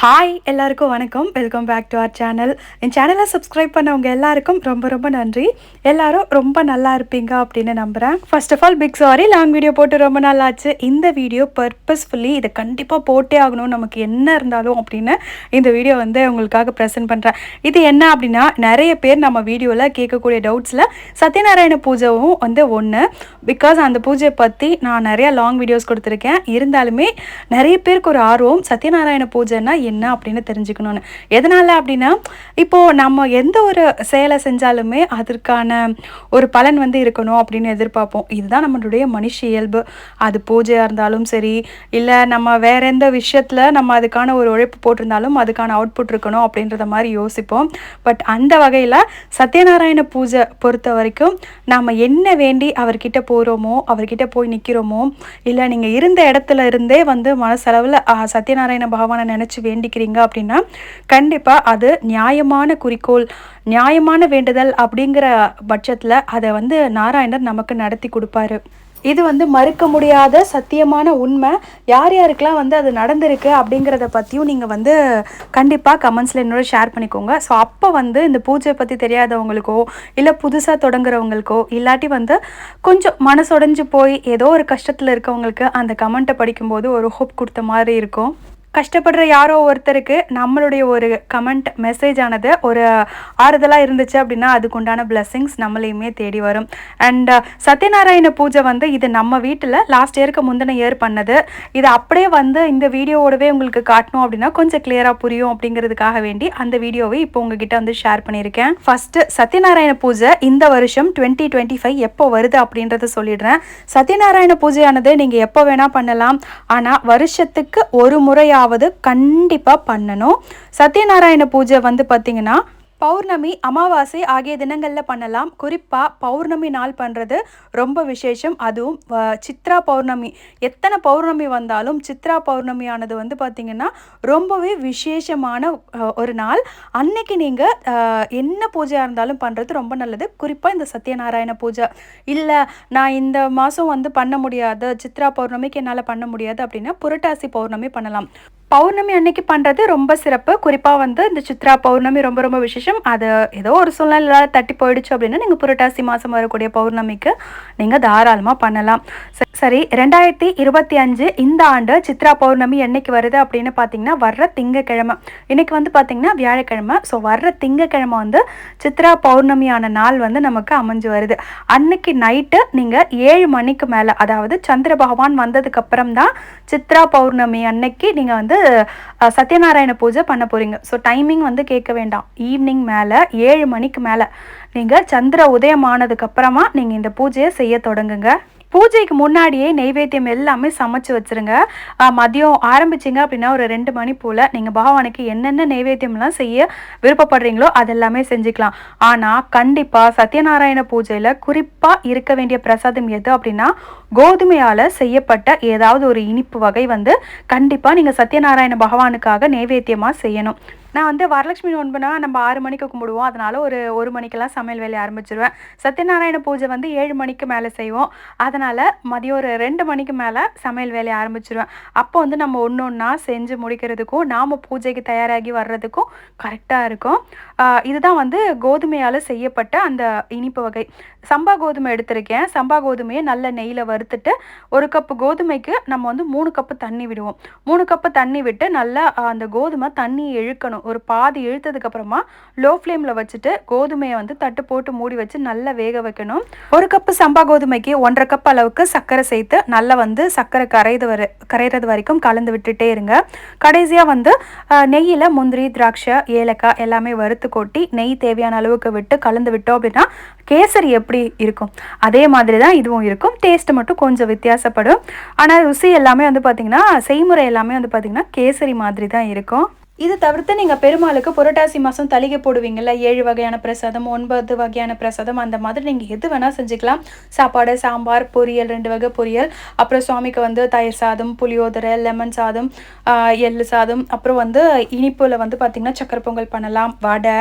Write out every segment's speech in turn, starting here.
Hi எல்லாருக்கும் வணக்கம். Welcome back to our channel என் சேனலை சப்ஸ்கிரைப் பண்ணவங்க எல்லாருக்கும் ரொம்ப ரொம்ப நன்றி. எல்லாரும் ரொம்ப நல்லா இருப்பீங்க அப்படின்னு நம்புகிறேன் first of all big sorry long video போட்டு ரொம்ப நாளாச்சு இந்த வீடியோ பர்பஸ்ஃபுல்லி இதை கண்டிப்பாக போட்டே ஆகணும் நமக்கு என்ன இருந்தாலும் அப்படின்னு இந்த வீடியோ வந்து உங்களுக்காக ப்ரெசென்ட் பண்ணுறேன் இது என்ன அப்படின்னா நிறைய பேர் நம்ம வீடியோவில் கேட்கக்கூடிய டவுட்ஸில் சத்யநாராயண பூஜைவும் வந்து ஒன்று பிகாஸ் அந்த பூஜையை பற்றி நான் நிறையா லாங் வீடியோஸ் கொடுத்துருக்கேன். இருந்தாலுமே நிறைய பேருக்கு ஒரு ஆர்வம் சத்யநாராயண பூஜைன்னா என்ன அப்படின்னு தெரிஞ்சுக்கணும்னு. எதனால் அப்படின்னா இப்போது நம்ம எந்த ஒரு செயலை செஞ்சாலுமே அதற்கான ஒரு பலன் வந்து இருக்கணும் அப்படின்னு எதிர்பார்ப்போம். இதுதான் நம்மளுடைய மனுஷ இயல்பு. அது பூஜையாக இருந்தாலும் சரி இல்லை நம்ம வேற எந்த விஷயத்தில் நம்ம அதுக்கான ஒரு உழைப்பு போட்டிருந்தாலும் அதுக்கான அவுட்புட் இருக்கணும் அப்படின்றத மாதிரி யோசிப்போம். பட் அந்த வகையில் சத்யநாராயண பூஜை பொறுத்த வரைக்கும் நாம் என்ன வேண்டி அவர்கிட்ட போகிறோமோ அவர்கிட்ட போய் நிற்கிறோமோ இல்லை நீங்கள் இருந்த இடத்துல இருந்தே வந்து மனசளவில் சத்யநாராயண பகவானை நினச்சி வேண்டிக்கிறீங்க அப்படின்னா கண்டிப்பாக அது நியாயமான குறிக்கோள் நியாயமான வேண்டுதல் அப்படிங்கிற பட்சத்தில் அதை வந்து நாராயணர் நமக்கு நடத்தி கொடுப்பாரு. இது வந்து மறுக்க முடியாத சத்தியமான உண்மை. யார் யாருக்கெல்லாம் வந்து அது நடந்திருக்கு அப்படிங்கிறத பற்றியும் நீங்கள் வந்து கண்டிப்பாக கமெண்ட்ஸில் என்னோட ஷேர் பண்ணிக்கோங்க. ஸோ அப்போ வந்து இந்த பூஜை பற்றி தெரியாதவங்களுக்கோ இல்லை புதுசாக தொடங்குறவங்களுக்கோ இல்லாட்டி வந்து கொஞ்சம் மனசொடைஞ்சு போய் ஏதோ ஒரு கஷ்டத்தில் இருக்கவங்களுக்கு அந்த கமெண்ட்டை படிக்கும்போது ஒரு ஹோப் கொடுத்த மாதிரி இருக்கும். கஷ்டப்படுற யாரோ ஒருத்தருக்கு நம்மளுடைய ஒரு கமெண்ட் மெசேஜ் ஆனது ஒரு ஆறுதலாக இருந்துச்சு அப்படின்னா அதுக்குண்டான பிளெஸ்ஸிங்ஸ் நம்மளையுமே தேடி வரும். அண்ட் uh, சத்யநாராயண பூஜை வந்து இது நம்ம வீட்டில் லாஸ்ட் இயருக்கு முந்தின இயர் பண்ணது. இது அப்படியே வந்து இந்த வீடியோவோடவே உங்களுக்கு காட்டணும் அப்படின்னா கொஞ்சம் கிளியராக புரியும் அப்படிங்கிறதுக்காக வேண்டி அந்த வீடியோவை இப்போ உங்ககிட்ட வந்து ஷேர் பண்ணியிருக்கேன். ஃபஸ்ட்டு சத்யநாராயண பூஜை இந்த வருஷம் டுவெண்ட்டி டுவெண்ட்டி ஃபைவ் எப்போ வருது அப்படின்றத சொல்லிடுறேன். சத்யநாராயண பூஜையானது நீங்கள் எப்போ வேணால் பண்ணலாம். ஆனால் வருஷத்துக்கு ஒரு முறையாக பூஜையாவது கண்டிப்பாக பண்ணணும். சத்யநாராயண பூஜை வந்து பார்த்திங்கன்னா பௌர்ணமி அமாவாசை ஆகிய தினங்களில் பண்ணலாம். குறிப்பாக பௌர்ணமி நாள் பண்ணுறது ரொம்ப விசேஷம். அதுவும் சித்ரா பௌர்ணமி. எத்தனை பௌர்ணமி வந்தாலும் சித்ரா பௌர்ணமியானது வந்து பார்த்திங்கன்னா ரொம்பவே விசேஷமான ஒரு நாள். அன்னைக்கு நீங்கள் என்ன பூஜையாக இருந்தாலும் பண்ணுறது ரொம்ப நல்லது. குறிப்பாக இந்த சத்யநாராயண பூஜை. இல்லை நான் இந்த மாதம் வந்து பண்ண முடியாது. சித்ரா பௌர்ணமிக்கு என்னால் பண்ண முடியாது அப்படின்னா புரட்டாசி பௌர்ணமி பண்ணலாம். பௌர்ணமி அன்னைக்கு பண்ணுறது ரொம்ப சிறப்பு. குறிப்பாக வந்து இந்த சித்ரா பௌர்ணமி ரொம்ப ரொம்ப விசேஷம். அது ஏதோ ஒரு சூழ்நிலை தட்டி போயிடுச்சு அப்படின்னா நீங்கள் புரட்டாசி மாதம் வரக்கூடிய பௌர்ணமிக்கு நீங்கள் தாராளமாக பண்ணலாம். சரி ரெண்டாயிரத்தி இருபத்தி அஞ்சு இந்த ஆண்டு சித்ரா பௌர்ணமி என்னைக்கு வருது அப்படின்னு பார்த்தீங்கன்னா வர்ற திங்கக்கிழமை. இன்னைக்கு வந்து பார்த்தீங்கன்னா வியாழக்கிழமை. ஸோ வர்ற திங்கக்கிழமை வந்து சித்ரா பௌர்ணமியான நாள் வந்து நமக்கு அமைஞ்சு வருது. அன்னைக்கு நைட்டு நீங்கள் ஏழு மணிக்கு மேலே அதாவது சந்திர பகவான் வந்ததுக்கு அப்புறம் தான் சித்ரா பௌர்ணமி அன்னைக்கு நீங்கள் வந்து சத்யநாராயண பூஜை பண்ண போகிறீங்க ஸோ டைமிங் வந்து கேட்க வேண்டாம். ஈவினிங் மேலே ஏழு மணிக்கு மேலே. நீங்கள் சந்திர உதயம் அப்புறமா நீங்கள் இந்த பூஜையை செய்ய தொடங்குங்க. பூஜைக்கு முன்னாடியே நெய்வேத்தியம் எல்லாமே சமைச்சு வச்சிருங்க. மதியம் ஆரம்பிச்சிங்க அப்படின்னா ஒரு ரெண்டு மணி போல் நீங்கள் பகவானுக்கு என்னென்ன நெய்வேத்தியம்லாம் செய்ய விருப்பப்படுறீங்களோ அதெல்லாமே செஞ்சுக்கலாம். ஆனால் கண்டிப்பாக சத்யநாராயண பூஜையில் குறிப்பாக இருக்க வேண்டிய பிரசாதம் எது அப்படின்னா கோதுமையால் செய்யப்பட்ட ஏதாவது ஒரு இனிப்பு வகை வந்து கண்டிப்பாக நீங்கள் சத்யநாராயண பகவானுக்காக நெய்வேத்தியமாக செய்யணும். நான் வந்து வரலட்சுமி நோன்புனா நம்ம ஆறு மணிக்கு கும்பிடுவோம். அதனால ஒரு ஒரு மணிக்கெல்லாம் சமையல் வேலையை ஆரம்பிச்சிருவேன். சத்யநாராயண பூஜை வந்து ஏழு மணிக்கு மேலே செய்வோம். அதனால் மதியம் ஒரு ரெண்டு மணிக்கு மேலே சமையல் வேலையை ஆரம்பிச்சிருவேன். அப்போ வந்து நம்ம ஒன்று ஒன்றா செஞ்சு முடிக்கிறதுக்கும் நாம் பூஜைக்கு தயாராகி வர்றதுக்கும் கரெக்டாக இருக்கும். இதுதான் வந்து கோதுமையால் செய்யப்பட்ட அந்த இனிப்பு வகை. சம்பா கோதுமை எடுத்திருக்கேன். சம்பா கோதுமையை நல்ல நெய்யில் வறுத்துட்டு ஒரு கப்பு கோதுமைக்கு நம்ம வந்து மூணு கப்பு தண்ணி விடுவோம். மூணு கப்பு தண்ணி விட்டு நல்லா அந்த கோதுமை தண்ணி இழுக்கணும். ஒரு பாதி இழுத்ததுக்கு அப்புறமா லோ ஃப்ளேமில் வச்சுட்டு கோதுமையை வந்து தட்டு போட்டு மூடி வச்சு நல்லா வேக வைக்கணும். ஒரு கப்பு சம்பா கோதுமைக்கு ஒன்றரை கப் அளவுக்கு சர்க்கரை சேர்த்து நல்லா வந்து சர்க்கரை கரைது வர கரையிறது வரைக்கும் கலந்து விட்டுட்டே இருங்க. கடைசியாக வந்து நெய்யில் முந்திரி திராட்சை ஏலக்காய் எல்லாமே வறுத்து கொட்டி நெய் தேவையான அளவுக்கு விட்டு கலந்து விட்டோம் அப்படின்னா கேசரி எப்படி இருக்கும்? அதே மாதிரி தான் இதுவும் இருக்கும். டேஸ்ட் மட்டும் கொஞ்சம் வித்தியாசப்படும். ஆனால் ருசி எல்லாமே வந்து பார்த்திங்கன்னா செய்முறை எல்லாமே வந்து பார்த்திங்கன்னா கேசரி மாதிரி தான் இருக்கும். இது தவிர்த்து நீங்கள் பெருமாளுக்கு புரட்டாசி மாதம் தலிகை போடுவீங்கள்ல ஏழு வகையான பிரசாதம் ஒன்பது வகையான பிரசாதம் அந்த மாதிரி நீங்கள் எது வேணால் செஞ்சுக்கலாம். சாப்பாடு சாம்பார் பொரியல் ரெண்டு வகை பொரியல். அப்புறம் சுவாமிக்கு வந்து தயிர் சாதம் புளியோதரை லெமன் சாதம் எள்ளு சாதம். அப்புறம் வந்து இனிப்பில் வந்து பார்த்திங்கன்னா சக்கரை பொங்கல் பண்ணலாம் வடை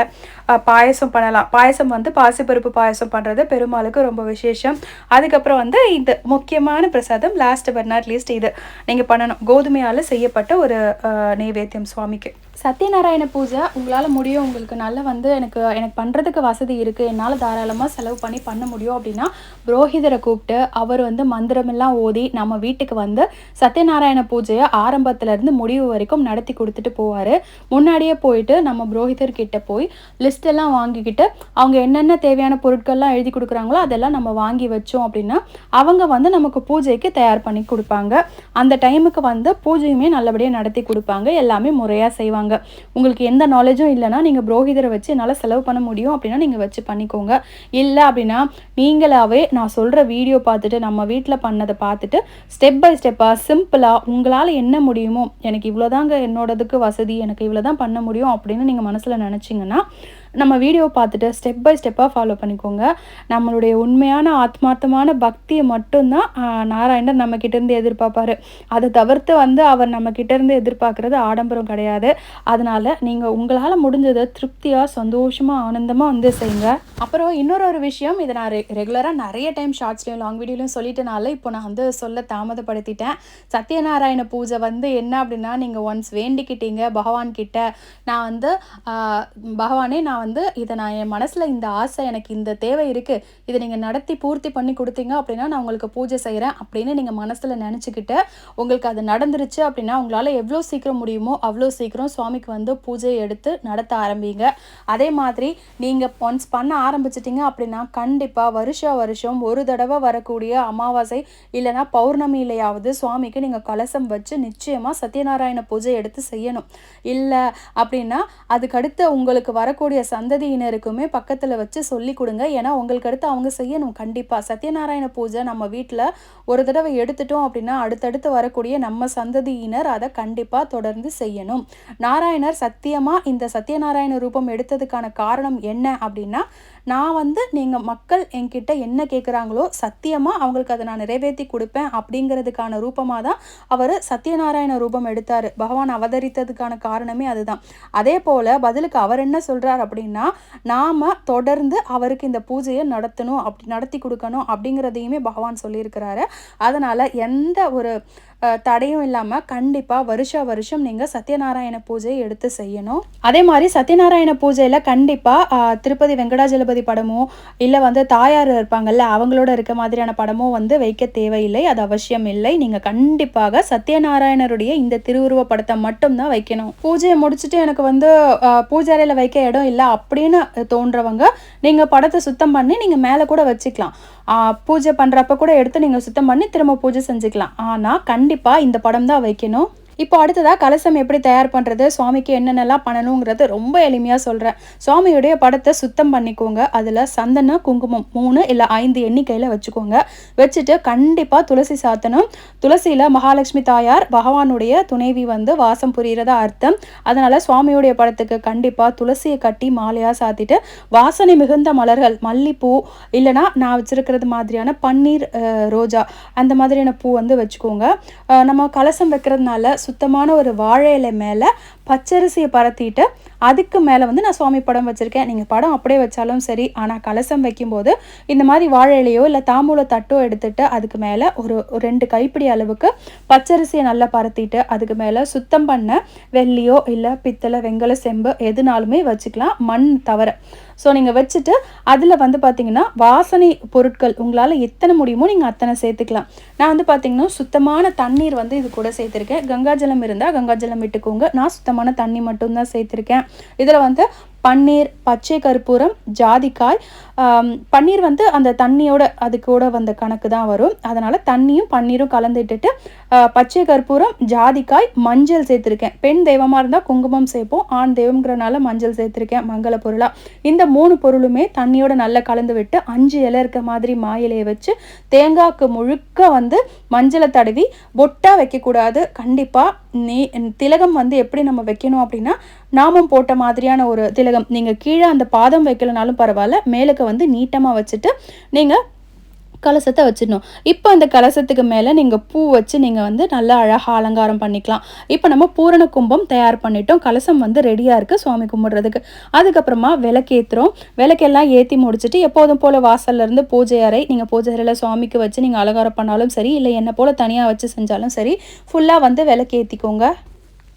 பாயசம் பண்ணலாம். பாயசம் வந்து பாசிப்பருப்பு பாயசம் பண்ணுறது பெருமாளுக்கு ரொம்ப விசேஷம். அதுக்கப்புறம் வந்து இந்த முக்கியமான பிரசாதம் லாஸ்ட் பட் நாட் லீஸ்ட் இது. நீங்கள் பண்ணணும். கோதுமையால் செய்யப்பட்ட ஒரு ஆஹ், நெய்வேத்தியம் சுவாமிக்கு. சத்யநாராயண பூஜை உங்களால் முடியும். உங்களுக்கு நல்ல வந்து எனக்கு எனக்கு பண்ணுறதுக்கு வசதி இருக்குது என்னால் தாராளமாக செலவு பண்ணி பண்ண முடியும் அப்படின்னா புரோஹிதரை கூப்பிட்டு அவர் வந்து மந்திரமெல்லாம் ஓதி நம்ம வீட்டுக்கு வந்து சத்யநாராயண பூஜையை ஆரம்பத்துலேருந்து முடிவு வரைக்கும் நடத்தி கொடுத்துட்டு போவார். முன்னாடியே போயிட்டு நம்ம புரோஹிதர்கிட்ட போய் லிஸ்ட்டெல்லாம் வாங்கிக்கிட்டு அவங்க என்னென்ன தேவையான பொருட்கள்லாம் எழுதி கொடுக்குறாங்களோ அதெல்லாம் நம்ம வாங்கி வச்சோம் அப்படின்னா அவங்க வந்து நமக்கு பூஜைக்கு தயார் பண்ணி கொடுப்பாங்க. அந்த டைமுக்கு வந்து பூஜையுமே நல்லபடியாக நடத்தி கொடுப்பாங்க. எல்லாமே முறையாக செய்வாங்க. உங்களுக்கு எந்த நாலேஜும் இல்லைன்னா நீங்கள் புரோகிதரை வச்சு என்னால் செலவு பண்ண முடியும் அப்படின்னா நீங்கள் வச்சு பண்ணிக்கோங்க. இல்லை அப்படின்னா நீங்களாவே நான் சொல்கிற வீடியோ பார்த்துட்டு நம்ம வீட்டில் பண்ணதை பார்த்துட்டு ஸ்டெப் பை ஸ்டெப்பாக சிம்பிளாக உங்களால் என்ன முடியுமோ எனக்கு இவ்வளோதாங்க என்னோடதுக்கு வசதி எனக்கு இவ்வளோ தான் பண்ண முடியும் அப்படின்னு நீங்கள் மனசில் நினச்சிங்கன்னா நம்ம வீடியோ பார்த்துட்டு ஸ்டெப் பை ஸ்டெப்பாக ஃபாலோ பண்ணிக்கோங்க. நம்மளுடைய உண்மையான ஆத்மார்த்தமான பக்தியை மட்டும்தான் நாராயணன் நாராயணர் நம்ம கிட்டேருந்து எதிர்பார்ப்பாரு. அதை தவிர்த்து வந்து அவர் நம்ம கிட்டேருந்து எதிர்பார்க்குறது ஆடம்பரம் கிடையாது. அதனால நீங்கள் உங்களால் முடிஞ்சதை திருப்தியாக சந்தோஷமாக ஆனந்தமாக வந்து செய்யுங்க. அப்புறம் இன்னொரு ஒரு விஷயம் இதை நான் ரெகுலராக நிறைய டைம் ஷார்ட்ஸ்லையும் லாங் வீடியோலையும் சொல்லிட்டனால இப்போ நான் வந்து சொல்ல தாமதப்படுத்திட்டேன். சத்யநாராயண பூஜை வந்து என்ன அப்படின்னா நீங்கள் ஒன்ஸ் வேண்டிக்கிட்டீங்க பகவான் கிட்ட நான் வந்து பகவானே நான் வந்து இதை நான் என் மனசில் இந்த ஆசை எனக்கு இந்த தேவை இருக்குது இதை நீங்கள் நடத்தி பூர்த்தி பண்ணி கொடுத்தீங்க அப்படின்னா நான் உங்களுக்கு பூஜை செய்கிறேன் அப்படின்னு நீங்கள் மனசில் நினச்சிக்கிட்டு உங்களுக்கு அது நடந்துருச்சு அப்படின்னா உங்களால் எவ்வளோ சீக்கிரம் முடியுமோ அவ்வளோ சீக்கிரம் சுவாமிக்கு வந்து பூஜையை எடுத்து நடத்த ஆரம்பிங்க. அதே மாதிரி நீங்கள் ஒன்ஸ் பண்ண ஆரம்பிச்சிட்டிங்க அப்படின்னா கண்டிப்பாக வருஷ வருஷம் ஒரு தடவை வரக்கூடிய அமாவாசை இல்லைன்னா பௌர்ணமியிலையாவது சுவாமிக்கு நீங்கள் கலசம் வச்சு நிச்சயமாக சத்யநாராயண பூஜை எடுத்து செய்யணும். இல்லை அப்படின்னா அதுக்கடுத்து உங்களுக்கு வரக்கூடிய சந்ததியினருக்குமே பக்கத்தில் வச்சு சொல்லி கொடுங்க ஏன்னா உங்களுக்கு அடுத்து அவங்க செய்யணும். கண்டிப்பாக சத்யநாராயண பூஜை நம்ம வீட்டில் ஒரு தடவை எடுத்துட்டோம் அப்படின்னா அடுத்தடுத்து வரக்கூடிய நம்ம சந்ததியினர் அதை கண்டிப்பாக தொடர்ந்து செய்யணும். நாராயணர் சத்தியமாக இந்த சத்யநாராயண ரூபம் எடுத்ததுக்கான காரணம் என்ன அப்படின்னா நான் வந்து நீங்கள் மக்கள் என்கிட்ட என்ன கேட்குறாங்களோ சத்தியமாக அவங்களுக்கு அதை நான் நிறைவேற்றி கொடுப்பேன் அப்படிங்கிறதுக்கான ரூபமாக தான் அவர் சத்யநாராயண ரூபம் எடுத்தார். பகவான் அவதரித்ததுக்கான காரணமே அதுதான். அதே போல் பதிலுக்கு அவர் என்ன சொல்கிறார் அப்படின்னா நாம் தொடர்ந்து அவருக்கு இந்த பூஜையை நடத்தணும் அப்படி நடத்தி கொடுக்கணும் அப்படிங்கிறதையுமே பகவான் சொல்லியிருக்கிறாரு. அதனால் எந்த ஒரு தடையும் இல்லாமல் கண்டிப்பாக வருஷா வருஷம் நீங்கள் சத்யநாராயண பூஜையை எடுத்து செய்யணும். அதே மாதிரி சத்யநாராயண பூஜையில் கண்டிப்பாக திருப்பதி வெங்கடாஜலபதி படமோ இல்லை வந்து தாயார் இருப்பாங்கல்ல அவங்களோட இருக்க மாதிரியான படமோ வந்து வைக்க தேவையில்லை. அது அவசியம் இல்லை. நீங்கள் கண்டிப்பாக சத்யநாராயணருடைய இந்த திருவுருவ படத்தை மட்டும்தான் வைக்கணும். பூஜையை முடிச்சுட்டு எனக்கு வந்து பூஜாரையில் வைக்க இடம் இல்லை அப்படின்னு தோன்றவங்க நீங்கள் படத்தை சுத்தம் பண்ணி நீங்கள் மேலே கூட வச்சுக்கலாம். பூஜை பண்ணுறப்ப கூட எடுத்து நீங்கள் சுத்தம் பண்ணி திரும்ப பூஜை செஞ்சுக்கலாம். ஆனால் கண்டிப்பாக இந்த படம் தான் வைக்கணும். இப்போ அடுத்ததாக கலசம் எப்படி தயார் பண்ணுறது சுவாமிக்கு என்னென்னலாம் பண்ணணுங்கிறது ரொம்ப எளிமையாக சொல்கிறேன் சுவாமியுடைய படத்தை சுத்தம் பண்ணிக்கோங்க. அதில் சந்தனம் குங்குமம் மூணு இல்லை ஐந்து எண்ணிக்கையில் வச்சுக்கோங்க. வச்சுட்டு கண்டிப்பாக துளசி சாத்தணும். துளசியில் மகாலட்சுமி தாயார் பகவானுடைய துணைவி வந்து வாசம் புரிகிறதா அர்த்தம். அதனால் சுவாமியுடைய படத்துக்கு கண்டிப்பாக துளசியை கட்டி மாலையாக சாத்திட்டு வாசனை மிகுந்த மலர்கள் மல்லிப்பூ இல்லைனா நான் வச்சுருக்கிறது மாதிரியான பன்னீர் ரோஜா அந்த மாதிரியான பூ வந்து வச்சுக்கோங்க. நம்ம கலசம் வைக்கிறதுனால சுத்தமான ஒரு வாழை இலை மேலே பச்சரிசியை பரத்திட்டு அதுக்கு மேலே வந்து நான் சுவாமி படம் வச்சுருக்கேன். நீங்கள் படம் அப்படியே வச்சாலும் சரி ஆனால் கலசம் வைக்கும்போது இந்த மாதிரி வாழை இலையோ இல்லை தாம்பூல தட்டோ எடுத்துகிட்டு அதுக்கு மேலே ஒரு ஒரு ரெண்டு கைப்பிடி அளவுக்கு பச்சரிசியை நல்லா பரத்திட்டு அதுக்கு மேலே சுத்தம் பண்ண வெள்ளியோ இல்லை பித்தளை வெங்கல செம்பு எதுனாலுமே வச்சுக்கலாம். மண் தவிர. ஸோ நீங்கள் வச்சுட்டு அதில் வந்து பார்த்தீங்கன்னா வாசனை பொருட்கள் உங்களால் எத்தனை முடியுமோ நீங்கள் அத்தனை சேர்த்துக்கலாம். நான் வந்து பார்த்தீங்கன்னா சுத்தமான தண்ணீர் வந்து இது கூட சேர்த்துருக்கேன். கங்காஜலம் இருந்தால் கங்காஜலம் விட்டுக்கோங்க. நான் சுத்தமான தண்ணி மட்டும்தான் சேர்த்துருக்கேன். இதில் வந்து பன்னீர் பச்சை கற்பூரம் ஜாதிக்காய். பன்னீர் வந்து அந்த தண்ணியோட அது கூட வந்த கணக்கு தான் வரும். அதனால் தண்ணியும் பன்னீரும் கலந்துட்டுட்டு பச்சை கற்பூரம் ஜாதிக்காய் மஞ்சள் சேர்த்துருக்கேன். பெண் தெய்வமாக இருந்தால் குங்குமம் சேர்ப்போம் ஆண் தெய்வங்கிறனால மஞ்சள் சேர்த்துருக்கேன் மங்கள பொருளாக இந்த மூணு பொருளுமே தண்ணியோட நல்லா கலந்து விட்டு அஞ்சு இலை இருக்க மாதிரி மாயிலையை வச்சு தேங்காய்க்கு முழுக்க வந்து மஞ்சளை தடவி பொட்டாக வைக்கக்கூடாது. கண்டிப்பாக நீ திலகம் வந்து எப்படி நம்ம வைக்கணும் அப்படின்னா நாமம் போட்ட மாதிரியான ஒரு திலகம். நீங்கள் கீழே அந்த பாதம் வைக்கலனாலும் பரவாயில்ல மேலுக்கு வந்து நீட்டமாக வச்சுட்டு நீங்கள் கலசத்தை வச்சிடணும். இப்போ அந்த கலசத்துக்கு மேலே நீங்கள் பூ வச்சு நீங்கள் வந்து நல்லா அழகாக அலங்காரம் பண்ணிக்கலாம். இப்போ நம்ம பூரண கும்பம் தயார் பண்ணிட்டோம். கலசம் வந்து ரெடியாக இருக்குது சுவாமி கும்பிட்றதுக்கு. அதுக்கப்புறமா விளக்கேற்றுறோம் விளக்கெல்லாம் ஏற்றி முடிச்சுட்டு எப்போதும் போல் வாசல்லேருந்து பூஜை அறை நீங்கள் பூஜை அறையில் சுவாமிக்கு வச்சு நீங்கள் அலங்காரம் பண்ணாலும் சரி இல்லை என்ன போல் தனியாக வச்சு செஞ்சாலும் சரி ஃபுல்லாக வந்து விளக்கேற்றிக்கோங்க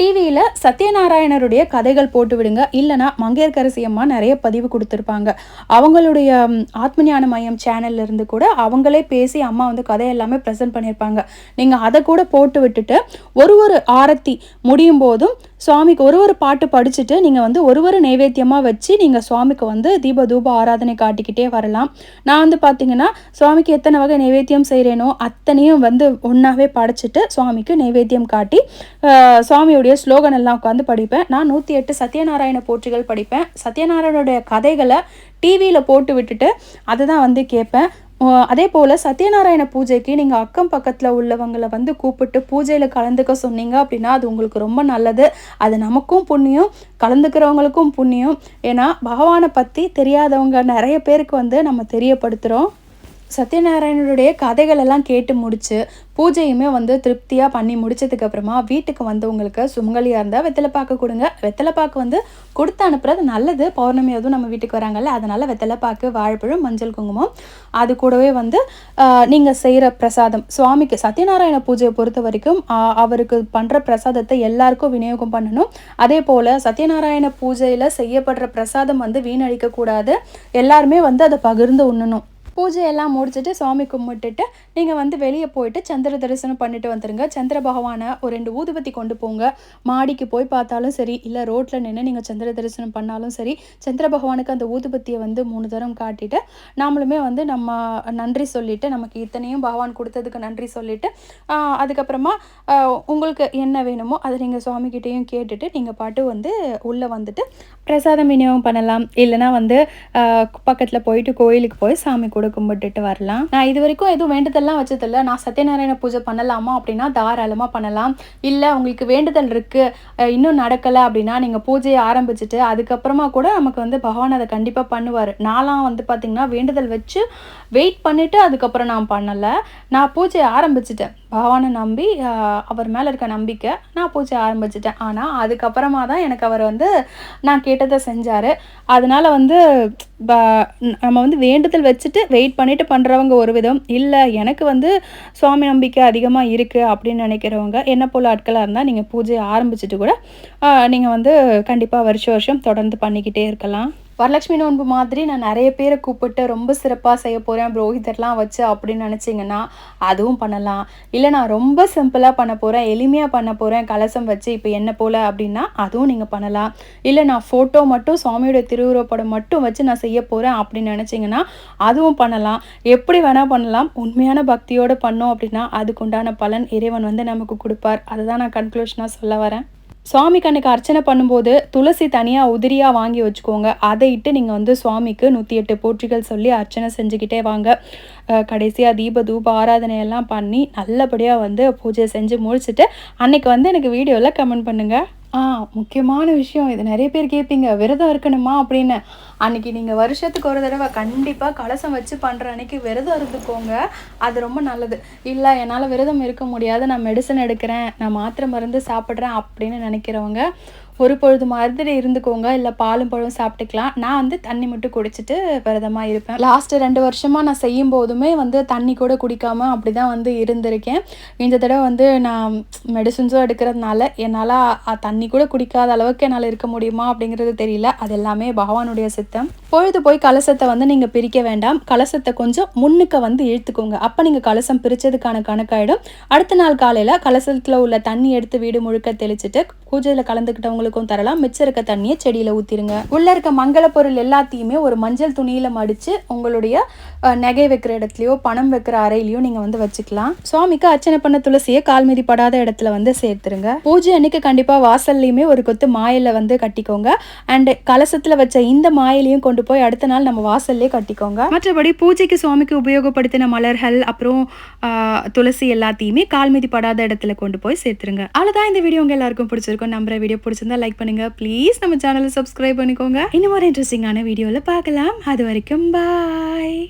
டிவியில் சத்யநாராயணருடைய கதைகள் போட்டு விடுங்க. இல்லைனா மங்கையர்கரசி அம்மா நிறைய பதிவு கொடுத்துருப்பாங்க. அவங்களுடைய ஆத்ம ஞான மையம் சேனல்லேருந்து கூட அவங்களே பேசி அம்மா வந்து கதை எல்லாமே ப்ரெசென்ட் பண்ணியிருப்பாங்க நீங்கள் அதை கூட போட்டு விட்டுட்டு ஒரு ஒரு ஆரத்தி முடியும் போதும் சுவாமிக்கு ஒரு ஒரு பாட்டு படிச்சுட்டு நீங்கள் வந்து ஒரு ஒரு நைவேத்தியமாக வச்சு நீங்கள் சுவாமிக்கு வந்து தீப தூப ஆராதனை காட்டிக்கிட்டே வரலாம். நான் வந்து பார்த்தீங்கன்னா சுவாமிக்கு எத்தனை வகை நைவேத்தியம் செய்கிறேனோ அத்தனையும் வந்து ஒன்றாவே படைச்சிட்டு சுவாமிக்கு நைவேத்தியம் காட்டி சுவாமியுடைய ஸ்லோகன் எல்லாம் உட்காந்து படிப்பேன். நான் நூற்றி எட்டு சத்யநாராயண போற்றிகள் படிப்பேன். சத்யநாராயணனுடைய கதைகளை டிவியில் போட்டு விட்டுட்டு அதை தான் வந்து கேட்பேன். அதே போல் சத்யநாராயண பூஜைக்கு நீங்கள் அக்கம் பக்கத்தில் உள்ளவங்களை வந்து கூப்பிட்டு பூஜையில் கலந்துக்க சொன்னீங்க அப்படின்னா அது உங்களுக்கு ரொம்ப நல்லது. அது நமக்கும் புண்ணியம் கலந்துக்கிறவங்களுக்கும் புண்ணியம். ஏன்னா பகவானை பற்றி தெரியாதவங்க நிறைய பேருக்கு வந்து நம்ம தெரியப்படுத்துகிறோம் சத்யநாராயணனுடைய கதைகள் எல்லாம் கேட்டு முடிச்சு பூஜையுமே வந்து திருப்தியாக பண்ணி முடிச்சதுக்கு அப்புறமா வீட்டுக்கு வந்தவங்களுக்கு சுமங்கலியாக இருந்தால் வெத்தலை பாக்கு கொடுங்க. வெத்தலை பாக்கு வந்து கொடுத்து அனுப்புறது நல்லது. பௌர்ணமி அதுவும் நம்ம வீட்டுக்கு வராங்கல்ல அதனால வெத்தலை பாக்கு வாழைப்பழம் மஞ்சள் குங்குமம் அது கூடவே வந்து நீங்கள் செய்கிற பிரசாதம். சுவாமிக்கு சத்யநாராயண பூஜையை பொறுத்த வரைக்கும் அவருக்கு பண்ணுற பிரசாதத்தை எல்லாருக்கும் விநியோகம் பண்ணணும். அதே போல் சத்யநாராயண பூஜையில் செய்யப்படுற பிரசாதம் வந்து வீணடிக்கக்கூடாது. எல்லாருமே வந்து அதை பகிர்ந்து உண்ணணும். பூஜையெல்லாம் முடிச்சுட்டு சாமி கும்பிட்டுட்டு நீங்கள் வந்து வெளியே போயிட்டு சந்திர தரிசனம் பண்ணிட்டு வந்துடுங்க சந்திர பகவானை ஒரு ரெண்டு ஊதுபத்தி கொண்டு போங்க. மாடிக்கு போய் பார்த்தாலும் சரி இல்லை ரோட்டில் நின்று நீங்கள் சந்திர தரிசனம் பண்ணாலும் சரி சந்திர பகவானுக்கு அந்த ஊதுபத்தியை வந்து மூணு தரம் காட்டிட்டு நாமளுமே வந்து நம்ம நன்றி சொல்லிவிட்டு நமக்கு இத்தனையும் பகவான் கொடுத்ததுக்கு நன்றி சொல்லிவிட்டு அதுக்கப்புறமா உங்களுக்கு என்ன வேணுமோ அதை நீங்கள் சுவாமிகிட்டேயும் கேட்டுட்டு நீங்கள் பாட்டு வந்து உள்ளே வந்துட்டு பிரசாதம் விநியோகம் பண்ணலாம். இல்லைனா வந்து பக்கத்தில் போயிட்டு கோயிலுக்கு போய் சாமி கூட கும்பிட்டுட்டு வரலாம். நான் இது வரைக்கும் எதுவும் வேண்டுதல்லாம் வச்சதில்ல. நான் சத்யநாராயண பூஜை பண்ணலாமா அப்படின்னா தாராளமாக பண்ணலாம். இல்லை உங்களுக்கு வேண்டுதல் இருக்குது இன்னும் நடக்கலை அப்படின்னா நீங்கள் பூஜையை ஆரம்பிச்சுட்டு அதுக்கப்புறமா கூட நமக்கு வந்து பகவான் அதை கண்டிப்பாக பண்ணுவார். நான்லாம் வந்து பார்த்திங்கன்னா வேண்டுதல் வச்சு வெயிட் பண்ணிவிட்டு அதுக்கப்புறம் நான் பண்ணலை. நான் பூஜையை ஆரம்பிச்சிட்டேன். பகவானை நம்பி அவர் மேலே இருக்க நம்பிக்கை நான் பூஜை ஆரம்பிச்சிட்டேன். ஆனால் அதுக்கப்புறமா தான் எனக்கு அவர் வந்து நான் கேட்டதை செஞ்சார். அதனால வந்து ப- நம்ம வந்து வேண்டுதல் வச்சுட்டு வெயிட் பண்ணிவிட்டு பண்ணுறவங்க ஒரு விதம் இல்லை எனக்கு வந்து சுவாமி நம்பிக்கை அதிகமாக இருக்குது அப்படின்னு நினைக்கிறவங்க என்ன போல் ஆட்களாக இருந்தால் நீங்கள் பூஜையை ஆரம்பிச்சிட்டு கூட நீங்கள் வந்து கண்டிப்பாக வருஷம் வருஷம் தொடர்ந்து பண்ணிக்கிட்டே இருக்கலாம். வரலட்சுமி நோன்பு மாதிரி நான் நிறைய பேரை கூப்பிட்டு ரொம்ப சிறப்பாக செய்ய போகிறேன் புரோகிதர்லாம் வச்சு அப்படின்னு நினச்சிங்கன்னா அதுவும் பண்ணலாம். இல்லை நான் ரொம்ப சிம்பிளாக பண்ண போகிறேன் எளிமையாக பண்ண போகிறேன் கலசம் வச்சு இப்போ என்ன போல் அப்படின்னா அதுவும் நீங்கள் பண்ணலாம். இல்லை நான் ஃபோட்டோ மட்டும் சுவாமியோட திருவுருவப்படம் மட்டும் வச்சு நான் செய்ய போகிறேன் அப்படின்னு நினச்சிங்கன்னா அதுவும் பண்ணலாம். எப்படி வேணால் பண்ணலாம். உண்மையான பக்தியோடு பண்ணோம் அப்படின்னா அதுக்குண்டான பலன் இறைவன் வந்து நமக்கு கொடுப்பார். அதுதான் நான் கன்க்ளூஷனாக சொல்ல வரேன். சுவாமிக்கு அன்னைக்கு அர்ச்சனை பண்ணும்போது துளசி தனியாக உதிரியாக வாங்கி வச்சுக்கோங்க. அதை இட்டு நீங்கள் வந்து சுவாமிக்கு நூற்றி எட்டு போற்றிகள் சொல்லி அர்ச்சனை செஞ்சுக்கிட்டே வாங்க. கடைசியாக தீப தூப ஆராதனை எல்லாம் பண்ணி நல்லபடியாக வந்து பூஜை செஞ்சு முடிச்சுட்டு அன்னைக்கு வந்து எனக்கு வீடியோவில் கமெண்ட் பண்ணுங்கள் ஆ முக்கியமான விஷயம். இது நிறைய பேர் கேட்பீங்க விரதம் இருக்கணுமா அப்படின்னு. அன்னைக்கு நீங்கள் வருஷத்துக்கு ஒரு தடவை கண்டிப்பாக கலசம் வச்சு பண்ணுற அன்னைக்கு விரதம் இருந்துக்கோங்க. அது ரொம்ப நல்லது. இல்லை என்னால் விரதம் இருக்க முடியாது. நான் மெடிசன் எடுக்கிறேன். நான் மாத்திரை மருந்து சாப்பிட்றேன் அப்படின்னு நினைக்கிறவங்க ஒரு பொழுது மாதிரி இருந்துக்கோங்க. இல்லை பாலும் பழம் சாப்பிட்டுக்கலாம். நான் வந்து தண்ணி மட்டும் குடிச்சிட்டு விரதமாக இருப்பேன். லாஸ்ட் ரெண்டு வருஷமாக நான் செய்யும் போதுமே வந்து தண்ணி கூட குடிக்காமல் அப்படி தான் வந்து இருந்திருக்கேன். இந்த தடவை வந்து நான் மெடிசின்ஸும் எடுக்கிறதுனால என்னால் தண்ணி கூட குடிக்காத அளவுக்கு என்னால் இருக்க முடியுமா அப்படிங்கிறது தெரியல. அது எல்லாமே பகவானுடைய சித்தம். பொழுது போய் கலசத்தை வந்து நீங்கள் பிரிக்க வேண்டாம். கலசத்தை கொஞ்சம் முன்னுக்கு வந்து இழுத்துக்கோங்க. அப்போ நீங்கள் கலசம் பிரித்ததுக்கான கணக்காயிடும். அடுத்த நாள் காலையில் கலசத்தில் உள்ள தண்ணி எடுத்து வீடு முழுக்க தெளிச்சிட்டு பூஜையில் கலந்துக்கிட்டவங்களுக்கும் தரலாம். மிச்சம் இருக்க தண்ணியை செடியில் ஊற்றிருங்க உள்ளே இருக்க மங்கள பொருள் எல்லாத்தையுமே ஒரு மஞ்சள் துணியில் மடித்து உங்களுடைய நகை வைக்கிற இடத்துலையோ பணம் வைக்கிற அறையிலையோ நீங்கள் வந்து வச்சுக்கலாம். சுவாமிக்கு அர்ச்சனை பண்ண துளசியை கால் மிதிப்படாத இடத்துல வந்து சேர்த்துருங்க. பூஜை அன்னைக்கு கண்டிப்பாக வாசல்லையுமே ஒரு கொத்து மாயில வந்து கட்டிக்கோங்க. அண்ட் கலசத்தில் வச்ச இந்த மாயிலையும் கொண்டு போய் அடுத்த நாள் நம்ம வாசல்லே கட்டிக்கோங்க. மற்றபடி பூஜைக்கு சுவாமிக்கு உபயோகப்படுத்தின மலர்கள் அப்புறம் துளசி எல்லாத்தையுமே கால் மிதிப்படாத இடத்துல கொண்டு போய் சேர்த்துருங்க. அவ்வளோதான் இந்த வீடியோ உங்க எல்லாருக்கும் பிடிச்சிருக்கும். நம்புற வீடியோ பிடிச்சிருந்தா லைக் பண்ணுங்க. ப்ளீஸ் நம்ம சேனலை சப்ஸ்கிரைப் பண்ணிக்கோங்க. இன்னும் ஒரு இன்ட்ரெஸ்டிங்கான வீடியோவில் பார்க்கலாம். அது வரைக்கும் பாய்